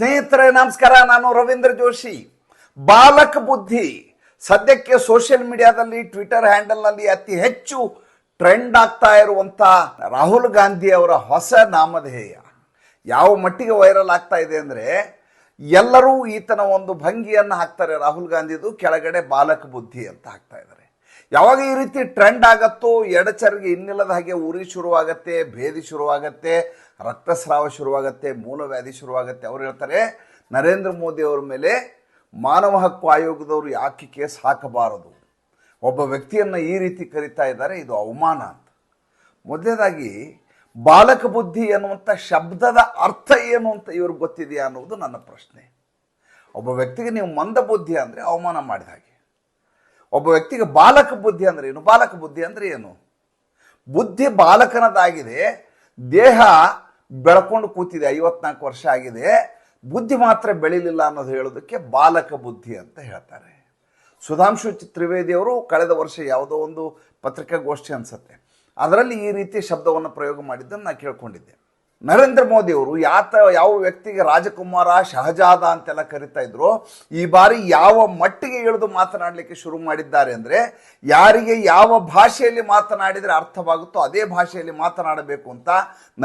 ಸ್ನೇಹಿತರೆ, ನಮಸ್ಕಾರ. ನಾನು ರವೀಂದ್ರ ಜೋಶಿ. ಬಾಲಕ ಬುದ್ಧಿ. ಸದ್ಯಕ್ಕೆ ಸೋಷಿಯಲ್ ಮೀಡಿಯಾದಲ್ಲಿ ಟ್ವಿಟರ್ ಹ್ಯಾಂಡಲ್ನಲ್ಲಿ ಅತಿ ಹೆಚ್ಚು ಟ್ರೆಂಡ್ ಆಗ್ತಾ ಇರುವಂಥ ರಾಹುಲ್ ಗಾಂಧಿ ಅವರ ಹೊಸ ನಾಮಧೇಯ. ಯಾವ ಮಟ್ಟಿಗೆ ವೈರಲ್ ಆಗ್ತಾ ಇದೆ ಅಂದರೆ, ಎಲ್ಲರೂ ಈತನ ಒಂದು ಭಂಗಿಯನ್ನು ಹಾಕ್ತಾರೆ ರಾಹುಲ್ ಗಾಂಧಿದು, ಕೆಳಗಡೆ ಬಾಲಕ ಬುದ್ಧಿ ಅಂತ ಹಾಕ್ತಾ ಇದ್ದಾರೆ. ಯಾವಾಗ ಈ ರೀತಿ ಟ್ರೆಂಡ್ ಆಗತ್ತೋ, ಎಡಚರಿಗೆ ಇನ್ನಿಲ್ಲದ ಹಾಗೆ ಉರಿ ಶುರುವಾಗತ್ತೆ, ಭೇದಿ ಶುರುವಾಗತ್ತೆ ರಕ್ತಸ್ರಾವ ಶುರುವಾಗತ್ತೆ ಮೂಲವ್ಯಾಧಿ ಶುರುವಾಗತ್ತೆ. ಅವ್ರು ಹೇಳ್ತಾರೆ, ನರೇಂದ್ರ ಮೋದಿ ಅವರ ಮೇಲೆ ಮಾನವ ಹಕ್ಕು ಆಯೋಗದವರು ಯಾಕೆ ಕೇಸ್ ಹಾಕಬಾರದು? ಒಬ್ಬ ವ್ಯಕ್ತಿಯನ್ನು ಈ ರೀತಿ ಕರಿತಾ ಇದ್ದಾರೆ, ಇದು ಅವಮಾನ ಅಂತ. ಮೊದಲನೇದಾಗಿ, ಬಾಲಕ ಬುದ್ಧಿ ಎನ್ನುವಂಥ ಶಬ್ದದ ಅರ್ಥ ಏನು ಅಂತ ಇವ್ರಿಗೆ ಗೊತ್ತಿದೆಯಾ ಅನ್ನೋದು ನನ್ನ ಪ್ರಶ್ನೆ. ಒಬ್ಬ ವ್ಯಕ್ತಿಗೆ ನೀವು ಮಂದ ಬುದ್ಧಿ ಅಂದರೆ ಅವಮಾನ ಮಾಡಿದ ಹಾಗೆ. ಒಬ್ಬ ವ್ಯಕ್ತಿಗೆ ಬಾಲಕ ಬುದ್ಧಿ ಅಂದರೆ ಏನು? ಬಾಲಕ ಬುದ್ಧಿ ಅಂದರೆ ಏನು? ಬುದ್ಧಿ ಬಾಲಕನದಾಗಿದೆ, ದೇಹ ಬೆಳ್ಕೊಂಡು ಕೂತಿದೆ, ಐವತ್ನಾಲ್ಕು ವರ್ಷ ಆಗಿದೆ, ಬುದ್ಧಿ ಮಾತ್ರ ಬೆಳಿಲಿಲ್ಲ ಅನ್ನೋದು ಹೇಳೋದಕ್ಕೆ ಬಾಲಕ ಬುದ್ಧಿ ಅಂತ ಹೇಳ್ತಾರೆ. ಸುಧಾಂಶು ತ್ರಿವೇದಿ ಅವರು ಕಳೆದ ವರ್ಷ ಯಾವುದೋ ಒಂದು ಪತ್ರಿಕಾಗೋಷ್ಠಿ ಅನಿಸುತ್ತೆ. ಅದರಲ್ಲಿ ಈ ರೀತಿ ಶಬ್ದವನ್ನು ಪ್ರಯೋಗ ಮಾಡಿದ್ದನ್ನು ನಾನು ಕೇಳ್ಕೊಂಡಿದ್ದೆ. ನರೇಂದ್ರ ಮೋದಿ ಅವರು ಯಾತ ಯಾವ ವ್ಯಕ್ತಿಗೆ ರಾಜಕುಮಾರ, ಶಹಜಾದ ಅಂತೆಲ್ಲ ಕರಿತಾ ಇದ್ರು, ಈ ಬಾರಿ ಯಾವ ಮಟ್ಟಿಗೆ ಇಳಿದು ಮಾತನಾಡಲಿಕ್ಕೆ ಶುರು ಮಾಡಿದ್ದಾರೆ ಅಂದರೆ, ಯಾರಿಗೆ ಯಾವ ಭಾಷೆಯಲ್ಲಿ ಮಾತನಾಡಿದರೆ ಅರ್ಥವಾಗುತ್ತೋ ಅದೇ ಭಾಷೆಯಲ್ಲಿ ಮಾತನಾಡಬೇಕು ಅಂತ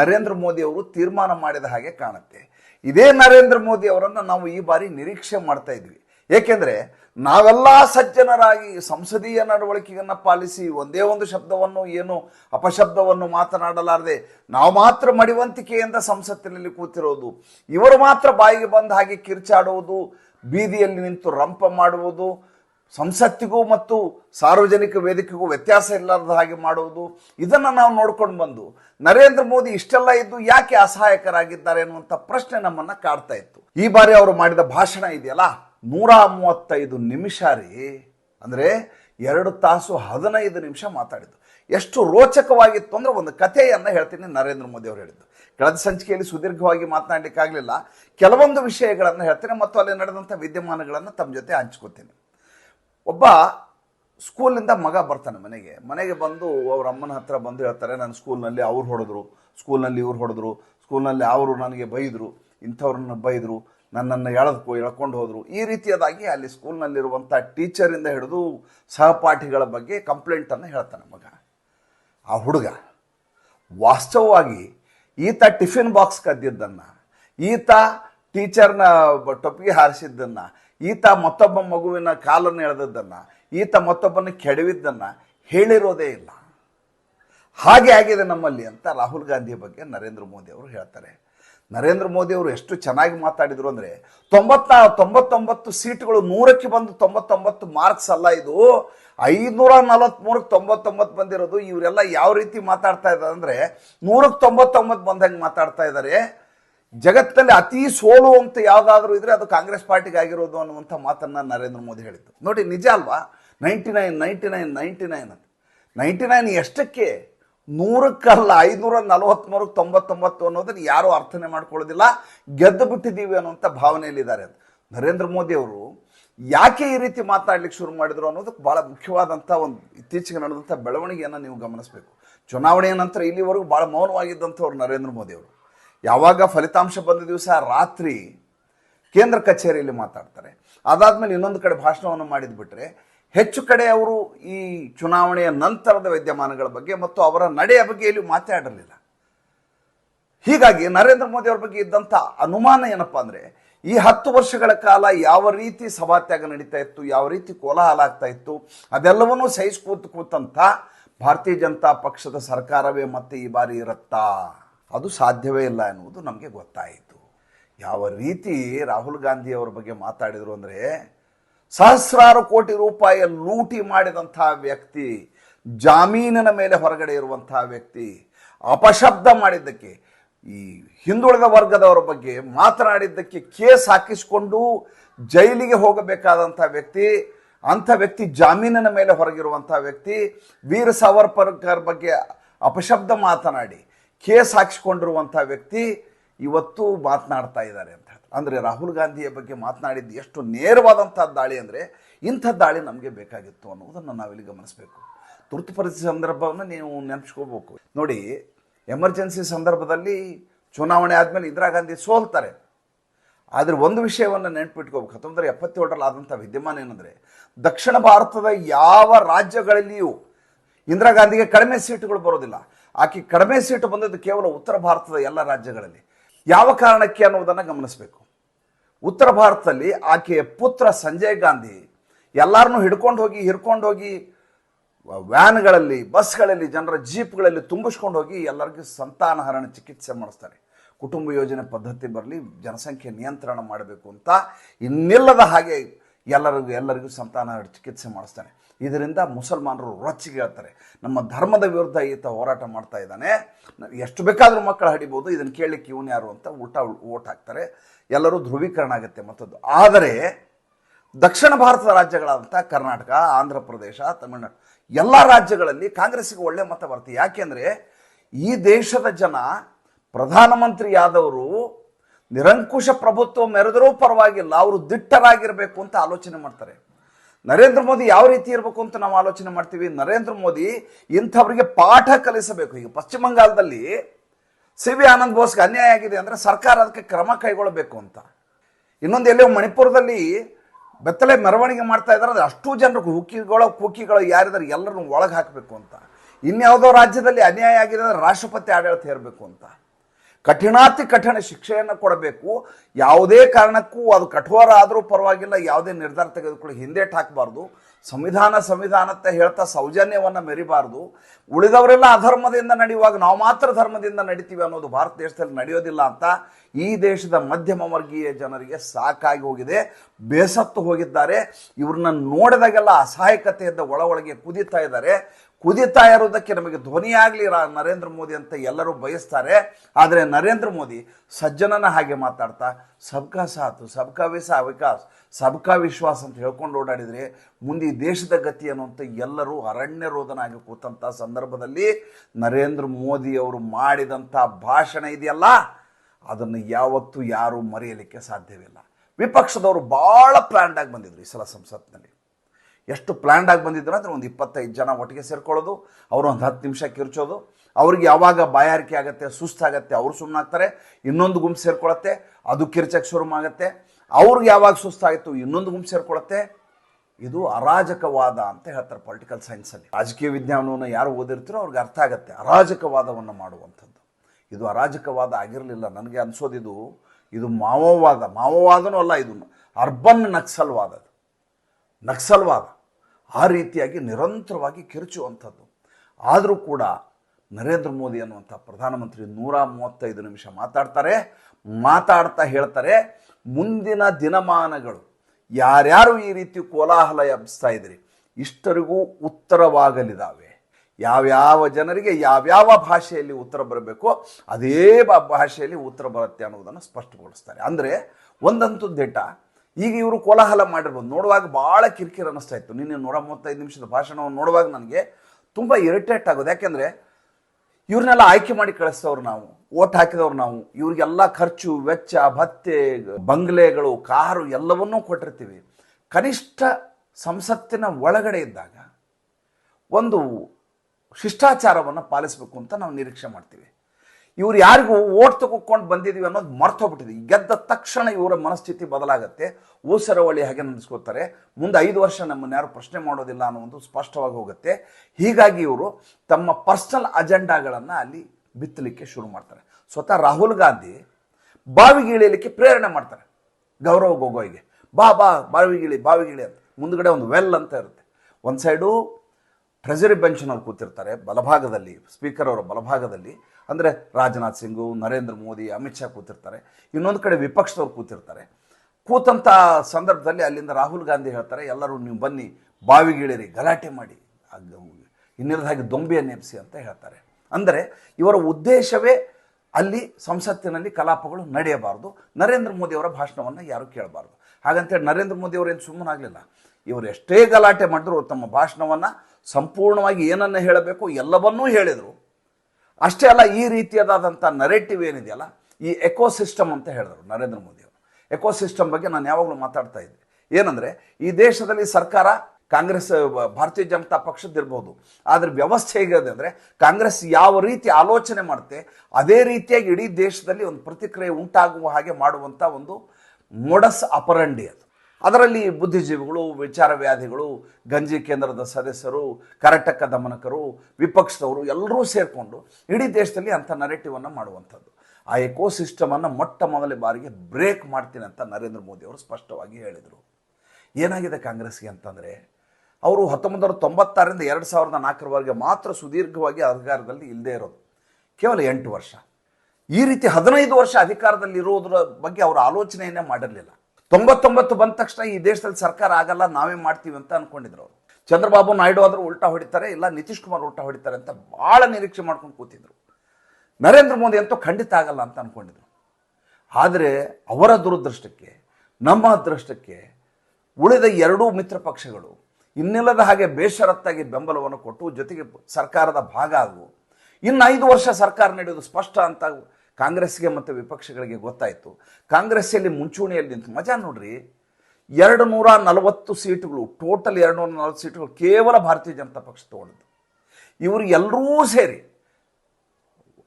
ನರೇಂದ್ರ ಮೋದಿ ಅವರು ತೀರ್ಮಾನ ಮಾಡಿದ ಹಾಗೆ ಕಾಣುತ್ತೆ. ಇದೇ ನರೇಂದ್ರ ಮೋದಿ ಅವರನ್ನು ನಾವು ಈ ಬಾರಿ ನಿರೀಕ್ಷೆ ಮಾಡ್ತಾ ಇದ್ವಿ. ಏಕೆಂದರೆ ನಾವೆಲ್ಲ ಸಜ್ಜನರಾಗಿ ಸಂಸದೀಯ ನಡವಳಿಕೆಯನ್ನು ಪಾಲಿಸಿ ಒಂದೇ ಒಂದು ಶಬ್ದವನ್ನು, ಏನು ಅಪಶಬ್ದವನ್ನು ಮಾತನಾಡಲಾರದೆ ನಾವು ಮಾತ್ರ ಮಡಿವಂತಿಕೆಯಿಂದ ಸಂಸತ್ತಿನಲ್ಲಿ ಕೂತಿರೋದು. ಇವರು ಮಾತ್ರ ಬಾಯಿಗೆ ಬಂದ ಹಾಗೆ ಕಿರ್ಚಾಡುವುದು, ಬೀದಿಯಲ್ಲಿ ನಿಂತು ರಂಪ ಮಾಡುವುದು, ಸಂಸತ್ತಿಗೂ ಮತ್ತು ಸಾರ್ವಜನಿಕ ವೇದಿಕೆಗೂ ವ್ಯತ್ಯಾಸ ಇಲ್ಲದ ಹಾಗೆ ಮಾಡುವುದು. ಇದನ್ನು ನಾವು ನೋಡ್ಕೊಂಡು ಬಂದು ನರೇಂದ್ರ ಮೋದಿ ಇಷ್ಟೆಲ್ಲ ಇದ್ದು ಯಾಕೆ ಅಸಹಾಯಕರಾಗಿದ್ದಾರೆ ಅನ್ನುವಂಥ ಪ್ರಶ್ನೆ ನಮ್ಮನ್ನು ಕಾಡ್ತಾ ಇತ್ತು. ಈ ಬಾರಿ ಅವರು ಮಾಡಿದ ಭಾಷಣ ಇದೆಯಲ್ಲ? ನೂರ ಮೂವತ್ತೈದು ನಿಮಿಷ ರೀ. ಅಂದರೆ ಎರಡು ತಾಸು ಹದಿನೈದು ನಿಮಿಷ ಮಾತಾಡಿದ್ದು. ಎಷ್ಟು ರೋಚಕವಾಗಿತ್ತು ಅಂದರೆ ಒಂದು ಕಥೆಯನ್ನು ಹೇಳ್ತೀನಿ ನರೇಂದ್ರ ಮೋದಿ ಅವರು ಹೇಳಿದ್ದು. ಕಳೆದ ಸಂಚಿಕೆಯಲ್ಲಿ ಸುದೀರ್ಘವಾಗಿ ಮಾತನಾಡಲಿಕ್ಕಾಗಲಿಲ್ಲ. ಕೆಲವೊಂದು ವಿಷಯಗಳನ್ನು ಹೇಳ್ತೇನೆ ಮತ್ತು ಅಲ್ಲಿ ನಡೆದಂಥ ವಿದ್ಯಮಾನಗಳನ್ನು ತಮ್ಮ ಜೊತೆ ಹಂಚ್ಕೋತೀನಿ. ಒಬ್ಬ ಸ್ಕೂಲಿಂದ ಮಗ ಬರ್ತಾನೆ ಮನೆಗೆ. ಮನೆಗೆ ಬಂದು ಅವ್ರ ಅಮ್ಮನ ಹತ್ರ ಬಂದು ಹೇಳ್ತಾರೆ, ನಾನು ಸ್ಕೂಲ್ನಲ್ಲಿ ಅವ್ರು ಹೊಡೆದ್ರು, ಸ್ಕೂಲ್ನಲ್ಲಿ ಇವ್ರು ಹೊಡೆದ್ರು, ಸ್ಕೂಲ್ನಲ್ಲಿ ಅವರು ನನಗೆ ಬೈದರು, ಇಂಥವ್ರನ್ನ ಬೈದರು ನನ್ನನ್ನು ಎಳೆದು ಎಳ್ಕೊಂಡು ಹೋದರು. ಈ ರೀತಿಯದಾಗಿ ಅಲ್ಲಿ ಸ್ಕೂಲ್ನಲ್ಲಿರುವಂಥ ಟೀಚರಿಂದ ಹಿಡಿದು ಸಹಪಾಠಿಗಳ ಬಗ್ಗೆ ಕಂಪ್ಲೇಂಟನ್ನು ಹೇಳ್ತಾನೆ ಮಗ. ಆ ಹುಡುಗ ವಾಸ್ತವವಾಗಿ ಈತ ಟಿಫಿನ್ ಬಾಕ್ಸ್ ಕದ್ದಿದ್ದನ್ನು, ಈತ ಟೀಚರ್ನ ಟೊಪ್ಪಿಗೆ ಹಾರಿಸಿದ್ದನ್ನು, ಈತ ಮತ್ತೊಬ್ಬ ಮಗುವಿನ ಕಾಲನ್ನು ಎಳೆದದ್ದನ್ನು, ಈತ ಮತ್ತೊಬ್ಬನ ಕೆಡವಿದ್ದನ್ನು ಹೇಳಿರೋದೇ ಇಲ್ಲ. ಹಾಗೆ ಆಗಿದೆ ನಮ್ಮಲ್ಲಿ ಅಂತ ರಾಹುಲ್ ಗಾಂಧಿ ಬಗ್ಗೆ ನರೇಂದ್ರ ಮೋದಿ ಅವರು ಹೇಳ್ತಾರೆ. ನರೇಂದ್ರ ಮೋದಿ ಅವರು ಎಷ್ಟು ಚೆನ್ನಾಗಿ ಮಾತಾಡಿದ್ರು ಅಂದರೆ ತೊಂಬತ್ತ ತೊಂಬತ್ತೊಂಬತ್ತು ಸೀಟ್ಗಳು ನೂರಕ್ಕೆ ಬಂದು ತೊಂಬತ್ತೊಂಬತ್ತು ಮಾರ್ಕ್ಸ್ ಅಲ್ಲ ಇದು. ಐನೂರ ನಲವತ್ತ್ಮೂರಕ್ಕೆ ತೊಂಬತ್ತೊಂಬತ್ತು ಬಂದಿರೋದು. ಇವರೆಲ್ಲ ಯಾವ ರೀತಿ ಮಾತಾಡ್ತಾ ಇದ್ದಾರೆ ಅಂದರೆ ನೂರಕ್ಕೆ ತೊಂಬತ್ತೊಂಬತ್ತು ಬಂದಂಗೆ ಮಾತಾಡ್ತಾ ಇದ್ದಾರೆ. ಜಗತ್ತಲ್ಲಿ ಅತಿ ಸೋಲು ಅಂತ ಯಾವುದಾದ್ರೂ ಇದ್ರೆ ಅದು ಕಾಂಗ್ರೆಸ್ ಪಾರ್ಟಿಗೆ ಆಗಿರೋದು ಅನ್ನುವಂಥ ಮಾತನ್ನು ನರೇಂದ್ರ ಮೋದಿ ಹೇಳಿದ್ದು. ನೋಡಿ, ನಿಜ ಅಲ್ವಾ? Ninety nine ninety nine ninety nine ಅಂತ. ನೈಂಟಿ ನೈನ್ ಎಷ್ಟಕ್ಕೆ? ನೂರಕ್ಕಲ್ಲ ಐನೂರ ನಲವತ್ತ್ಮೂರಕ್ಕೆ ತೊಂಬತ್ತೊಂಬತ್ತು ಅನ್ನೋದನ್ನು ಯಾರೂ ಅರ್ಥನೆ ಮಾಡ್ಕೊಳ್ಳೋದಿಲ್ಲ. ಗೆದ್ದು ಬಿಟ್ಟಿದ್ದೀವಿ ಅನ್ನುವಂಥ ಭಾವನೆಯಲ್ಲಿದ್ದಾರೆ ಅಂತ. ನರೇಂದ್ರ ಮೋದಿ ಅವರು ಯಾಕೆ ಈ ರೀತಿ ಮಾತಾಡ್ಲಿಕ್ಕೆ ಶುರು ಮಾಡಿದ್ರು ಅನ್ನೋದಕ್ಕೆ ಭಾಳ ಮುಖ್ಯವಾದಂಥ ಒಂದು ಇತ್ತೀಚೆಗೆ ನಡೆದಂಥ ಬೆಳವಣಿಗೆಯನ್ನು ನೀವು ಗಮನಿಸಬೇಕು. ಚುನಾವಣೆಯ ನಂತರ ಇಲ್ಲಿವರೆಗೂ ಭಾಳ ಮೌನವಾಗಿದ್ದಂಥವ್ರು ನರೇಂದ್ರ ಮೋದಿ ಅವರು. ಯಾವಾಗ ಫಲಿತಾಂಶ ಬಂದ ದಿವಸ ರಾತ್ರಿ ಕೇಂದ್ರ ಕಚೇರಿಯಲ್ಲಿ ಮಾತಾಡ್ತಾರೆ. ಅದಾದಮೇಲೆ ಇನ್ನೊಂದು ಕಡೆ ಭಾಷಣವನ್ನು ಮಾಡಿದ್ ಬಿಟ್ರೆ ಹೆಚ್ಚು ಕಡೆ ಅವರು ಈ ಚುನಾವಣೆಯ ನಂತರದ ವಿದ್ಯಮಾನಗಳ ಬಗ್ಗೆ ಮತ್ತು ಅವರ ನಡೆಯ ಬಗ್ಗೆ ಇಲ್ಲಿ ಮಾತಾಡಲಿಲ್ಲ. ಹೀಗಾಗಿ ನರೇಂದ್ರ ಮೋದಿ ಅವರ ಬಗ್ಗೆ ಇದ್ದಂಥ ಅನುಮಾನ ಏನಪ್ಪಾ ಅಂದರೆ, ಈ ಹತ್ತು ವರ್ಷಗಳ ಕಾಲ ಯಾವ ರೀತಿ ಸಭಾತ್ಯಾಗ ನಡೀತಾ ಇತ್ತು, ಯಾವ ರೀತಿ ಕೋಲಾಹಲ ಆಗ್ತಾ ಇತ್ತು, ಅದೆಲ್ಲವನ್ನೂ ಸಹಿಸಿ ಕೂತು ಕೂತಂಥ ಭಾರತೀಯ ಜನತಾ ಪಕ್ಷದ ಸರ್ಕಾರವೇ ಮತ್ತೆ ಈ ಬಾರಿ ಇರುತ್ತಾ? ಅದು ಸಾಧ್ಯವೇ ಇಲ್ಲ ಎನ್ನುವುದು ನಮಗೆ ಗೊತ್ತಾಯಿತು. ಯಾವ ರೀತಿ ರಾಹುಲ್ ಗಾಂಧಿ ಅವರ ಬಗ್ಗೆ ಮಾತಾಡಿದರು ಅಂದರೆ ಸಹಸ್ರಾರು ಕೋಟಿ ರೂಪಾಯಿ ಲೂಟಿ ಮಾಡಿದಂಥ ವ್ಯಕ್ತಿ, ಜಾಮೀನಿನ ಮೇಲೆ ಹೊರಗಡೆ ಇರುವಂತಹ ವ್ಯಕ್ತಿ ಅಪಶಬ್ದ ಮಾಡಿದ್ದಕ್ಕೆ, ಈ ಹಿಂದುಳಿದ ವರ್ಗದವರ ಬಗ್ಗೆ ಮಾತನಾಡಿದ್ದಕ್ಕೆ ಕೇಸ್ ಹಾಕಿಸಿಕೊಂಡು ಜೈಲಿಗೆ ಹೋಗಬೇಕಾದಂಥ ವ್ಯಕ್ತಿ, ಅಂಥ ವ್ಯಕ್ತಿ ಜಾಮೀನಿನ ಮೇಲೆ ಹೊರಗಿರುವಂಥ ವ್ಯಕ್ತಿ, ವೀರ ಸಾವರ್ಕರ್ ಬಗ್ಗೆ ಅಪಶಬ್ದ ಮಾತನಾಡಿ ಕೇಸ್ ಹಾಕಿಸ್ಕೊಂಡಿರುವಂಥ ವ್ಯಕ್ತಿ ಇವತ್ತು ಮಾತನಾಡ್ತಾ ಇದ್ದಾರೆ ಅಂದರೆ ರಾಹುಲ್ ಗಾಂಧಿಯ ಬಗ್ಗೆ ಮಾತನಾಡಿದ್ದು ಎಷ್ಟು ನೇರವಾದಂಥ ದಾಳಿ ಅಂದರೆ ಇಂಥ ದಾಳಿ ನಮಗೆ ಬೇಕಾಗಿತ್ತು ಅನ್ನೋದನ್ನು ನಾವಿಲ್ಲಿ ಗಮನಿಸಬೇಕು. ತುರ್ತು ಪರಿಸ್ಥಿತಿ ಸಂದರ್ಭವನ್ನು ನೀವು ನೆನಪಿಸ್ಕೋಬೇಕು ನೋಡಿ, ಎಮರ್ಜೆನ್ಸಿ ಸಂದರ್ಭದಲ್ಲಿ ಚುನಾವಣೆ ಆದಮೇಲೆ ಇಂದಿರಾ ಗಾಂಧಿ ಸೋಲ್ತಾರೆ. ಆದರೆ ಒಂದು ವಿಷಯವನ್ನು ನೆನಪಿಟ್ಕೋಬೇಕು ಹತ್ತೊಂಬತ್ತರ ಎಪ್ಪತ್ತೇಳರಲ್ಲಿ ಆದಂಥ ವಿದ್ಯಮಾನ ಏನಂದರೆ, ದಕ್ಷಿಣ ಭಾರತದ ಯಾವ ರಾಜ್ಯಗಳಲ್ಲಿಯೂ ಇಂದಿರಾ ಗಾಂಧಿಗೆ ಕಡಿಮೆ ಸೀಟುಗಳು ಬರೋದಿಲ್ಲ. ಆಕೆ ಕಡಿಮೆ ಸೀಟು ಬಂದದ್ದು ಕೇವಲ ಉತ್ತರ ಭಾರತದ ಎಲ್ಲ ರಾಜ್ಯಗಳಲ್ಲಿ. ಯಾವ ಕಾರಣಕ್ಕೆ ಅನ್ನೋದನ್ನು ಗಮನಿಸಬೇಕು. ಉತ್ತರ ಭಾರತದಲ್ಲಿ ಆಕೆಯ ಪುತ್ರ ಸಂಜಯ್ ಗಾಂಧಿ. ಎಲ್ಲರನ್ನೂ ಹಿಡ್ಕೊಂಡು ಹೋಗಿ ಹಿಡ್ಕೊಂಡು ಹೋಗಿ, ವ್ಯಾನ್ಗಳಲ್ಲಿ, ಬಸ್ಗಳಲ್ಲಿ, ಜನರ ಜೀಪ್ಗಳಲ್ಲಿ ತುಂಬಿಸ್ಕೊಂಡು ಹೋಗಿ ಎಲ್ಲರಿಗೂ ಸಂತಾನಹರಣ ಚಿಕಿತ್ಸೆ ಮಾಡಿಸ್ತಾರೆ. ಕುಟುಂಬ ಯೋಜನೆ ಪದ್ಧತಿ ಬರಲಿ, ಜನಸಂಖ್ಯೆ ನಿಯಂತ್ರಣ ಮಾಡಬೇಕು ಅಂತ ಇನ್ನಿಲ್ಲದ ಹಾಗೆ ಎಲ್ಲರಿಗೂ ಎಲ್ಲರಿಗೂ ಸಂತಾನಹರಣ ಚಿಕಿತ್ಸೆ ಮಾಡಿಸ್ತಾನೆ ಇದರಿಂದ ಮುಸಲ್ಮಾನರು ರೊಚ್ಚಿಗೆ ಹೇಳ್ತಾರೆ ನಮ್ಮ ಧರ್ಮದ ವಿರುದ್ಧ ಈತ ಹೋರಾಟ ಮಾಡ್ತಾ ಇದ್ದಾನೆ. ಎಷ್ಟು ಬೇಕಾದರೂ ಮಕ್ಕಳು ಹಡಿಬೋದು, ಇದನ್ನು ಕೇಳಲಿಕ್ಕೆ ಇವನು ಯಾರು ಅಂತ ಊಟ ಓಟ್ ಹಾಕ್ತಾರೆ. ಎಲ್ಲರೂ ಧ್ರುವೀಕರಣ ಆಗುತ್ತೆ ಮತ್ತದ್ದು. ಆದರೆ ದಕ್ಷಿಣ ಭಾರತದ ರಾಜ್ಯಗಳಾದಂಥ ಕರ್ನಾಟಕ, ಆಂಧ್ರ ಪ್ರದೇಶ, ತಮಿಳುನಾಡು, ಎಲ್ಲ ರಾಜ್ಯಗಳಲ್ಲಿ ಕಾಂಗ್ರೆಸ್ಸಿಗೆ ಒಳ್ಳೆ ಮತ ಬರುತ್ತೆ. ಯಾಕೆಂದರೆ ಈ ದೇಶದ ಜನ ಪ್ರಧಾನಮಂತ್ರಿಯಾದವರು ನಿರಂಕುಶ ಪ್ರಭುತ್ವ ಮೆರೆದರೂ ಪರವಾಗಿಲ್ಲ, ಅವರು ದಿಟ್ಟರಾಗಿರಬೇಕು ಅಂತ ಆಲೋಚನೆ ಮಾಡ್ತಾರೆ. ನರೇಂದ್ರ ಮೋದಿ ಯಾವ ರೀತಿ ಇರಬೇಕು ಅಂತ ನಾವು ಆಲೋಚನೆ ಮಾಡ್ತೀವಿ? ನರೇಂದ್ರ ಮೋದಿ ಇಂಥವರಿಗೆ ಪಾಠ ಕಲಿಸಬೇಕು. ಈಗ ಪಶ್ಚಿಮ ಬಂಗಾಳದಲ್ಲಿ ಸಿ ವಿ ಆನಂದ್ ಬೋಸ್ಗೆ ಅನ್ಯಾಯ ಆಗಿದೆ ಅಂದರೆ ಸರ್ಕಾರ ಅದಕ್ಕೆ ಕ್ರಮ ಕೈಗೊಳ್ಳಬೇಕು ಅಂತ. ಇನ್ನೊಂದು ಎಲ್ಲೋ ಮಣಿಪುರದಲ್ಲಿ ಬೆತ್ತಲೆ ಮೆರವಣಿಗೆ ಮಾಡ್ತಾ ಇದ್ದಾರೆ, ಅಂದರೆ ಅಷ್ಟು ಜನರು ಹುಕ್ಕಿಗಳು ಕುಕ್ಕಿಗಳು ಯಾರಿದ್ದಾರೆ ಎಲ್ಲರನ್ನು ಒಳಗೆ ಹಾಕಬೇಕು ಅಂತ. ಇನ್ಯಾವುದೋ ರಾಜ್ಯದಲ್ಲಿ ಅನ್ಯಾಯ ಆಗಿದೆ ಅಂದರೆ ರಾಷ್ಟ್ರಪತಿ ಆಡಳಿತ ಹೇರಬೇಕು ಅಂತ. ಕಠಿಣಾತಿ ಕಠಿಣ ಶಿಕ್ಷೆಯನ್ನು ಕೊಡಬೇಕು. ಯಾವುದೇ ಕಾರಣಕ್ಕೂ ಅದು ಕಠೋರ ಆದರೂ ಪರವಾಗಿಲ್ಲ, ಯಾವುದೇ ನಿರ್ಧಾರ ತೆಗೆದುಕೊಳ್ಳಿ, ಹಿಂದೇಟ್ ಹಾಕಬಾರ್ದು. ಸಂವಿಧಾನ ಸಂವಿಧಾನத்தை ಹೇಳ್ತಾ ಸೌಜನ್ಯವನ್ನು ಮೆರಿಬಾರ್ದು. ಉಳಿದವರೆಲ್ಲ ಅಧರ್ಮದಿಂದ ನಡೆಯುವಾಗ ನಾವು ಮಾತ್ರ ಧರ್ಮದಿಂದ ನಡಿತೀವಿ ಅನ್ನೋದು ಭಾರತ ದೇಶದಲ್ಲಿ ನಡೆಯೋದಿಲ್ಲ ಅಂತ ಈ ದೇಶದ ಮಧ್ಯಮ ವರ್ಗೀಯ ಜನರಿಗೆ ಸಾಕಾಗಿ ಹೋಗಿದೆ, ಬೇಸತ್ತು ಹೋಗಿದ್ದಾರೆ. ಇವ್ರನ್ನ ನೋಡಿದಾಗೆಲ್ಲ ಅಸಹಾಯಕತೆಯಿಂದ ಒಳ ಒಳಗೆ ಕುದೀತಾ ಇದ್ದಾರೆ. ಕುದೀತಾ ಇರೋದಕ್ಕೆ ನಮಗೆ ಧ್ವನಿಯಾಗಲಿ ರಾ ನರೇಂದ್ರ ಮೋದಿ ಅಂತ ಎಲ್ಲರೂ ಬಯಸ್ತಾರೆ. ಆದರೆ ನರೇಂದ್ರ ಮೋದಿ ಸಜ್ಜನನ ಹಾಗೆ ಮಾತಾಡ್ತಾ, ಸಬ್ಕಾ ಸಾಥ್, ಸಬ್ಕಾ ವಿಸಾ ವಿಕಾಸ್, ಸಬ್ಕಾ ವಿಶ್ವಾಸ್ ಅಂತ ಹೇಳ್ಕೊಂಡು ಓಡಾಡಿದರೆ ಮುಂದೆ ದೇಶದ ಗತಿ ಅನ್ನುವಂಥ ಎಲ್ಲರೂ ಅರಣ್ಯ ರೋಧನಾಗಿ ಕೂತಂಥ ಸಂದರ್ಭದಲ್ಲಿ ನರೇಂದ್ರ ಮೋದಿಯವರು ಮಾಡಿದಂಥ ಭಾಷಣ ಇದೆಯಲ್ಲ? ಅದನ್ನು ಯಾವತ್ತೂ ಯಾರೂ ಮರೆಯಲಿಕ್ಕೆ ಸಾಧ್ಯವಿಲ್ಲ. ವಿಪಕ್ಷದವರು ಭಾಳ ಪ್ಲ್ಯಾಂಡಾಗಿ ಬಂದಿದ್ರು ಈ ಸಲ ಸಂಸತ್ನಲ್ಲಿ. ಎಷ್ಟು ಪ್ಲ್ಯಾಂಡ್ ಆಗಿ ಬಂದಿದ್ರು ಅಂದರೆ ಒಂದು ಇಪ್ಪತ್ತೈದು ಜನ ಒಟ್ಟಿಗೆ ಸೇರ್ಕೊಳ್ಳೋದು, ಅವರು ಒಂದು ಹತ್ತು ನಿಮಿಷ ಕಿರ್ಚೋದು. ಅವ್ರಿಗೆ ಯಾವಾಗ ಬಾಯಾರಿಕೆ ಆಗುತ್ತೆ ಸುಸ್ತಾಗತ್ತೆ ಅವ್ರು ಸುಮ್ಮನಾಗ್ತಾರೆ ಇನ್ನೊಂದು ಗುಂಪು ಸೇರ್ಕೊಳತ್ತೆ, ಅದು ಕಿರ್ಚಕ್ಕೆ ಶುರು ಆಗುತ್ತೆ. ಅವ್ರಿಗೆ ಯಾವಾಗ ಸುಸ್ತಾಗಿತ್ತು ಇನ್ನೊಂದು ಗುಂಪು ಸೇರ್ಕೊಳತ್ತೆ. ಇದು ಅರಾಜಕವಾದ ಅಂತ ಹೇಳ್ತಾರೆ ಪೊಲಿಟಿಕಲ್ ಸೈನ್ಸಲ್ಲಿ ರಾಜಕೀಯ ವಿಜ್ಞಾನವನ್ನು ಯಾರು ಓದಿರ್ತೀರೋ ಅವ್ರಿಗೆ ಅರ್ಥ ಆಗುತ್ತೆ, ಅರಾಜಕವಾದವನ್ನು ಮಾಡುವಂಥದ್ದು. ಇದು ಅರಾಜಕವಾದ ಆಗಿರಲಿಲ್ಲ, ನನಗೆ ಅನಿಸೋದಿದು, ಇದು ಮಾವೋವಾದ, ಮಾವೋವಾದನೂ ಅಲ್ಲ, ಇದು ಅರ್ಬನ್ ನಕ್ಸಲ್ವಾದ ನಕ್ಸಲ್ವಾದ. ಆ ರೀತಿಯಾಗಿ ನಿರಂತರವಾಗಿ ಕಿರುಚುವಂಥದ್ದು. ಆದರೂ ಕೂಡ ನರೇಂದ್ರ ಮೋದಿ ಅನ್ನುವಂಥ ಪ್ರಧಾನಮಂತ್ರಿ ನೂರ ಮೂವತ್ತೈದು ನಿಮಿಷ ಮಾತಾಡ್ತಾರೆ, ಮಾತಾಡ್ತಾ ಹೇಳ್ತಾರೆ. ಮುಂದಿನ ದಿನಮಾನಗಳು ಯಾರ್ಯಾರು ಈ ರೀತಿ ಕೋಲಾಹಲ ಎಬ್ಬಿಸ್ತಾ ಇದ್ರಿ ಇಷ್ಟರಿಗೂ ಉತ್ತರವಾಗಲಿದ್ದಾವೆ ಯಾವ್ಯಾವ ಜನರಿಗೆ ಯಾವ್ಯಾವ ಭಾಷೆಯಲ್ಲಿ ಉತ್ತರ ಬರಬೇಕೋ, ಅದೇ ಭಾಷೆಯಲ್ಲಿ ಉತ್ತರ ಬರುತ್ತೆ ಅನ್ನೋದನ್ನು ಸ್ಪಷ್ಟಗೊಳಿಸ್ತಾರೆ. ಅಂದರೆ ಒಂದಂತೂ ದಿಟ್ಟ ಈಗ ಇವರು ಕೋಲಾಹಲ ಮಾಡಿರ್ಬೋದು. ನೋಡುವಾಗ ಭಾಳ ಕಿರಿಕಿರಿ ಅನ್ನಿಸ್ತಾ ಇತ್ತು. ನಿನ್ನೆ ನೂರ ಮೂವತ್ತೈದು ನಿಮಿಷದ ಭಾಷಣವನ್ನು ನೋಡುವಾಗ ನನಗೆ ತುಂಬ ಇರಿಟೇಟ್ ಆಗೋದು. ಯಾಕೆಂದರೆ ಇವ್ರನ್ನೆಲ್ಲ ಆಯ್ಕೆ ಮಾಡಿ ಕಳಿಸ್ತವ್ರು ನಾವು, ಓಟ್ ಹಾಕಿದವ್ರು ನಾವು. ಇವ್ರಿಗೆಲ್ಲ ಖರ್ಚು, ವೆಚ್ಚ, ಭತ್ತೆ, ಬಂಗ್ಲೆಗಳು, ಕಾರು ಎಲ್ಲವನ್ನೂ ಕೊಟ್ಟಿರ್ತೀವಿ. ಕನಿಷ್ಠ ಸಂಸತ್ತಿನ ಒಳಗಡೆ ಇದ್ದಾಗ ಒಂದು ಶಿಷ್ಟಾಚಾರವನ್ನು ಪಾಲಿಸಬೇಕು ಅಂತ ನಾವು ನಿರೀಕ್ಷೆ ಮಾಡ್ತೀವಿ. ಇವ್ರು ಯಾರಿಗೂ ಓಟ್ ತಗೊಂಡು ಬಂದಿದ್ದೀವಿ ಅನ್ನೋದು ಮರ್ತೋಗ್ಬಿಟ್ಟಿದೆ ಗೆದ್ದ ತಕ್ಷಣ ಇವರ ಮನಸ್ಥಿತಿ ಬದಲಾಗುತ್ತೆ. ಊಸರವಳ್ಳಿ ಹಾಗೆ ನೆನೆಸ್ಕೋತಾರೆ ಮುಂದೆ ಐದು ವರ್ಷ ನಮ್ಮನ್ನು ಯಾರು ಪ್ರಶ್ನೆ ಮಾಡೋದಿಲ್ಲ ಅನ್ನೋ ಒಂದು ಸ್ಪಷ್ಟವಾಗಿ ಹೋಗುತ್ತೆ. ಹೀಗಾಗಿ ಇವರು ತಮ್ಮ ಪರ್ಸನಲ್ ಅಜೆಂಡಾಗಳನ್ನು ಅಲ್ಲಿ ಬಿತ್ತಲಿಕ್ಕೆ ಶುರು ಮಾಡ್ತಾರೆ. ಸ್ವತಃ ರಾಹುಲ್ ಗಾಂಧಿ ಬಾವಿಗಿಳಿಯಲಿಕ್ಕೆ ಪ್ರೇರಣೆ ಮಾಡ್ತಾರೆ. ಗೌರವ ಗೊಗೋಯ್ಗೆ. ಬಾ ಬಾ ಬಾವಿಗಿಳಿ ಬಾವಿಗಿಳಿ ಅಂತ. ಮುಂದ್ಗಡೆ ಒಂದು ವೆಲ್ ಅಂತ ಇರುತ್ತೆ. ಒಂದು ಸೈಡು ಟ್ರೆಜರಿ ಬೆಂಚ್ನವ್ರು ಕೂತಿರ್ತಾರೆ. ಬಲಭಾಗದಲ್ಲಿ ಸ್ಪೀಕರ್ ಅವರ ಬಲಭಾಗದಲ್ಲಿ. ಅಂದರೆ ರಾಜನಾಥ್ ಸಿಂಗು, ನರೇಂದ್ರ ಮೋದಿ, ಅಮಿತ್ ಶಾ ಕೂತಿರ್ತಾರೆ. ಇನ್ನೊಂದು ಕಡೆ ವಿಪಕ್ಷದವ್ರು ಕೂತಿರ್ತಾರೆ. ಕೂತಂಥ ಸಂದರ್ಭದಲ್ಲಿ ಅಲ್ಲಿಂದ ರಾಹುಲ್ ಗಾಂಧಿ ಹೇಳ್ತಾರೆ, ಎಲ್ಲರೂ ನೀವು ಬನ್ನಿ ಬಾವಿಗಿಳಿರಿ ಗಲಾಟೆ ಮಾಡಿ. ಇನ್ನಿಲ್ಲದ ಹಾಗೆ ನೆಪ್ಸಿ ಅಂತ ಹೇಳ್ತಾರೆ. ಅಂದರೆ ಇವರ ಉದ್ದೇಶವೇ ಅಲ್ಲಿ ಸಂಸತ್ತಿನಲ್ಲಿ ಕಲಾಪಗಳು ನಡೆಯಬಾರದು. ನರೇಂದ್ರ ಮೋದಿಯವರ ಭಾಷಣವನ್ನು ಯಾರೂ ಕೇಳಬಾರ್ದು. ಹಾಗಂತೇಳಿ ನರೇಂದ್ರ ಮೋದಿಯವರು ಏನು ಸುಮ್ಮನಾಗಲಿಲ್ಲ. ಇವರು ಎಷ್ಟೇ ಗಲಾಟೆ ಮಾಡಿದ್ರು ತಮ್ಮ ಭಾಷಣವನ್ನು ಸಂಪೂರ್ಣವಾಗಿ ಏನನ್ನು ಹೇಳಬೇಕು, ಎಲ್ಲವನ್ನೂ ಹೇಳಿದರು. ಅಷ್ಟೇ ಅಲ್ಲ, ಈ ರೀತಿಯಾದಂಥ ನರೇಟಿವ್ ಏನಿದೆಯಲ್ಲ, ಈ ಎಕೋಸಿಸ್ಟಮ್ ಅಂತ ಹೇಳಿದರು ನರೇಂದ್ರ ಮೋದಿಯವರು ಎಕೋಸಿಸ್ಟಮ್ ಬಗ್ಗೆ ನಾನು ಯಾವಾಗಲೂ ಮಾತಾಡ್ತಾ ಇದ್ದೆ. ಏನಂದರೆ, ಈ ದೇಶದಲ್ಲಿ ಸರ್ಕಾರ ಕಾಂಗ್ರೆಸ್, ಭಾರತೀಯ ಜನತಾ ಪಕ್ಷದ್ದಿರ್ಬೋದು ಆದರೆ ವ್ಯವಸ್ಥೆ ಹೇಗಿದೆ ಅಂದರೆ, ಕಾಂಗ್ರೆಸ್ ಯಾವ ರೀತಿ ಆಲೋಚನೆ ಮಾಡುತ್ತೆ ಅದೇ ರೀತಿಯಾಗಿ ಇಡೀ ದೇಶದಲ್ಲಿ ಒಂದು ಪ್ರತಿಕ್ರಿಯೆ ಉಂಟಾಗುವ ಹಾಗೆ ಮಾಡುವಂಥ ಒಂದು ಮೊಡಸ್ ಅಪರಂಡಿ ಅದು. ಅದರಲ್ಲಿ ಬುದ್ಧಿಜೀವಿಗಳು, ವಿಚಾರವ್ಯಾಧಿಗಳು, ಗಂಜಿ ಕೇಂದ್ರದ ಸದಸ್ಯರು, ಕರಟಕ ದಮನಕರು, ವಿಪಕ್ಷದವರು ಎಲ್ಲರೂ ಸೇರಿಕೊಂಡು ಇಡೀ ದೇಶದಲ್ಲಿ ಅಂಥ ನರೇಟಿವನ್ನು ಮಾಡುವಂಥದ್ದು. ಆ ಎಕೋ ಸಿಸ್ಟಮನ್ನು ಮೊಟ್ಟ ಮೊದಲ ಬಾರಿಗೆ ಬ್ರೇಕ್ ಮಾಡ್ತೀನಿ ಅಂತ ನರೇಂದ್ರ ಮೋದಿ ಅವರು ಸ್ಪಷ್ಟವಾಗಿ ಹೇಳಿದರು. ಏನಾಗಿದೆ ಕಾಂಗ್ರೆಸ್ಗೆ ಅಂತಂದರೆ, ಅವರು ಹತ್ತೊಂಬತ್ತು ನೂರ ತೊಂಬತ್ತಾರರಿಂದ ಎರಡು ಸಾವಿರದ ನಾಲ್ಕರವರೆಗೆ ಮಾತ್ರ ಸುದೀರ್ಘವಾಗಿ ಅಧಿಕಾರದಲ್ಲಿ ಇಲ್ಲದೇ ಇರೋದು. ಕೇವಲ ಎಂಟು ವರ್ಷ. ಈ ರೀತಿ ಹದಿನೈದು ವರ್ಷ ಅಧಿಕಾರದಲ್ಲಿ ಇರೋದ್ರ ಬಗ್ಗೆ ಅವರು ಆಲೋಚನೆಯನ್ನೇ ಮಾಡಿರಲಿಲ್ಲ. ತೊಂಬತ್ತೊಂಬತ್ತು ಬಂದ ತಕ್ಷಣ ಈ ದೇಶದಲ್ಲಿ ಸರ್ಕಾರ ಆಗಲ್ಲ, ನಾವೇ ಮಾಡ್ತೀವಿ ಅಂತ ಅನ್ಕೊಂಡಿದ್ರು ಅವರು. ಚಂದ್ರಬಾಬು ನಾಯ್ಡು ಆದರೂ ಉಲ್ಟಾ ಹೊಡಿತಾರೆ, ಇಲ್ಲ ನಿತೀಶ್ ಕುಮಾರ್ ಉಲ್ಟಾ ಹೊಡಿತಾರೆ ಅಂತ ಭಾಳ ನಿರೀಕ್ಷೆ ಮಾಡ್ಕೊಂಡು ಕೂತಿದ್ರು. ನರೇಂದ್ರ ಮೋದಿ ಅಂತೂ ಖಂಡಿತ ಆಗಲ್ಲ ಅಂತ ಅನ್ಕೊಂಡಿದ್ರು. ಆದರೆ ಅವರ ದುರದೃಷ್ಟಕ್ಕೆ, ನಮ್ಮ ಅದೃಷ್ಟಕ್ಕೆ ಉಳಿದ ಎರಡೂ ಮಿತ್ರ ಪಕ್ಷಗಳು ಇನ್ನಿಲ್ಲದ ಹಾಗೆ ಬೇಷರತ್ತಾಗಿ ಬೆಂಬಲವನ್ನು ಕೊಟ್ಟು ಜೊತೆಗೆ ಸರ್ಕಾರದ ಭಾಗ ಆಗು. ಇನ್ನು ಐದು ವರ್ಷ ಸರ್ಕಾರ ನಡೆಯೋದು ಸ್ಪಷ್ಟ ಅಂತ ಕಾಂಗ್ರೆಸ್ಗೆ ಮತ್ತು ವಿಪಕ್ಷಗಳಿಗೆ ಗೊತ್ತಾಯಿತು. ಕಾಂಗ್ರೆಸ್ಸಲ್ಲಿ ಮುಂಚೂಣಿಯಲ್ಲಿ ನಿಂತು ಮಜಾ ನೋಡ್ರಿ. ಎರಡು ನೂರ ನಲವತ್ತು ಸೀಟುಗಳು, ಟೋಟಲ್ ಎರಡು ನೂರ ನಲವತ್ತು ಸೀಟುಗಳು ಕೇವಲ ಭಾರತೀಯ ಜನತಾ ಪಕ್ಷ ತಗೊಂಡಿದ್ದು. ಇವರು ಎಲ್ಲರೂ ಸೇರಿ,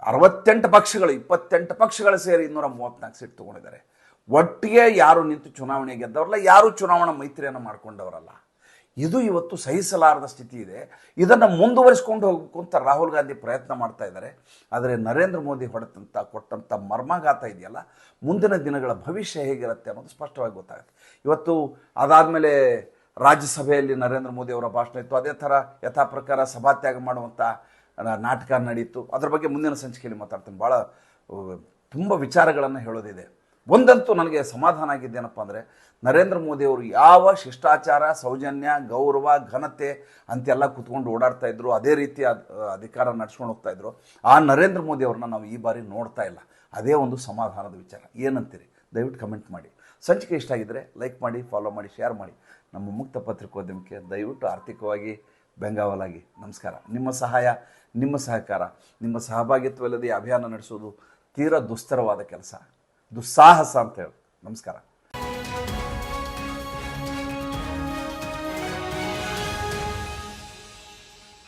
ಅರವತ್ತೆಂಟು ಪಕ್ಷಗಳು, ಇಪ್ಪತ್ತೆಂಟು ಪಕ್ಷಗಳು ಸೇರಿ ಇನ್ನೂರ ಮೂವತ್ನಾಲ್ಕು ಸೀಟ್ ತೊಗೊಂಡಿದ್ದಾರೆ. ಒಟ್ಟಿಗೆ ಯಾರು ನಿಂತು ಚುನಾವಣೆ ಗೆದ್ದವರಲ್ಲ, ಯಾರು ಚುನಾವಣಾ ಮೈತ್ರಿಯನ್ನು ಮಾಡ್ಕೊಂಡವರಲ್ಲ. ಇದು ಇವತ್ತು ಸಹಿಸಲಾರದ ಸ್ಥಿತಿ ಇದೆ. ಇದನ್ನು ಮುಂದುವರಿಸ್ಕೊಂಡು ಅಂತ ರಾಹುಲ್ ಗಾಂಧಿ ಪ್ರಯತ್ನ ಮಾಡ್ತಾ ಇದ್ದಾರೆ. ಆದರೆ ನರೇಂದ್ರ ಮೋದಿ ಹೊಡೆತಂತ ಕೊಟ್ಟಂಥ ಮರ್ಮಾಘಾತ ಇದೆಯಲ್ಲ? ಮುಂದಿನ ದಿನಗಳ ಭವಿಷ್ಯ ಹೇಗಿರುತ್ತೆ ಅನ್ನೋದು ಸ್ಪಷ್ಟವಾಗಿ ಗೊತ್ತಾಗುತ್ತೆ. ಇವತ್ತು ಅದಾದಮೇಲೆ ರಾಜ್ಯಸಭೆಯಲ್ಲಿ ನರೇಂದ್ರ ಮೋದಿ ಅವರ ಭಾಷಣ ಇತ್ತು. ಅದೇ ಥರ ಯಥಾ ಪ್ರಕಾರ ಸಭಾತ್ಯಾಗ ಮಾಡುವಂಥ ನಾಟಕ ನಡೀತು. ಅದರ ಬಗ್ಗೆ ಮುಂದಿನ ಸಂಚಿಕೆಯಲ್ಲಿ ಮಾತಾಡ್ತೀನಿ. ಭಾಳ ತುಂಬ ವಿಚಾರಗಳನ್ನು ಹೇಳೋದಿದೆ. ಒಂದಂತೂ ನನಗೆ ಸಮಾಧಾನ ಆಗಿದ್ದೇನಪ್ಪ ಅಂದರೆ, ನರೇಂದ್ರ ಮೋದಿಯವರು ಯಾವ ಶಿಷ್ಟಾಚಾರ, ಸೌಜನ್ಯ, ಗೌರವ, ಘನತೆ ಅಂತೆಲ್ಲ ಕುತ್ಕೊಂಡು ಓಡಾಡ್ತಾ ಇದ್ರು, ಅದೇ ರೀತಿ ಅಧಿಕಾರ ನಡ್ಸ್ಕೊಂಡು ಹೋಗ್ತಾ ಇದ್ರು, ಆ ನರೇಂದ್ರ ಮೋದಿ ಅವ್ರನ್ನ ನಾವು ಈ ಬಾರಿ ನೋಡ್ತಾ ಇಲ್ಲ. ಅದೇ ಒಂದು ಸಮಾಧಾನದ ವಿಚಾರ. ಏನಂತೀರಿ? ದಯವಿಟ್ಟು ಕಮೆಂಟ್ ಮಾಡಿ. ಸಂಚಿಕೆ ಇಷ್ಟ ಆಗಿದ್ದರೆ ಲೈಕ್ ಮಾಡಿ ಫಾಲೋ ಮಾಡಿ ಶೇರ್ ಮಾಡಿ. ನಮ್ಮ ಮುಕ್ತ ಪತ್ರಿಕೋದ್ಯಮಕ್ಕೆ ದಯವಿಟ್ಟು ಆರ್ಥಿಕವಾಗಿ ಬೆಂಗಾವಲಾಗಿ. ನಮಸ್ಕಾರ. ನಿಮ್ಮ ಸಹಾಯ, ನಿಮ್ಮ ಸಹಕಾರ, ನಿಮ್ಮ ಸಹಭಾಗಿತ್ವ ಇಲ್ಲದೆ ಅಭಿಯಾನ ನಡೆಸೋದು ತೀರಾ ದುಸ್ತರವಾದ ಕೆಲಸ. ದುಸ್ಸಾಹಸ ಅಂತ ಹೇಳಿ ನಮಸ್ಕಾರ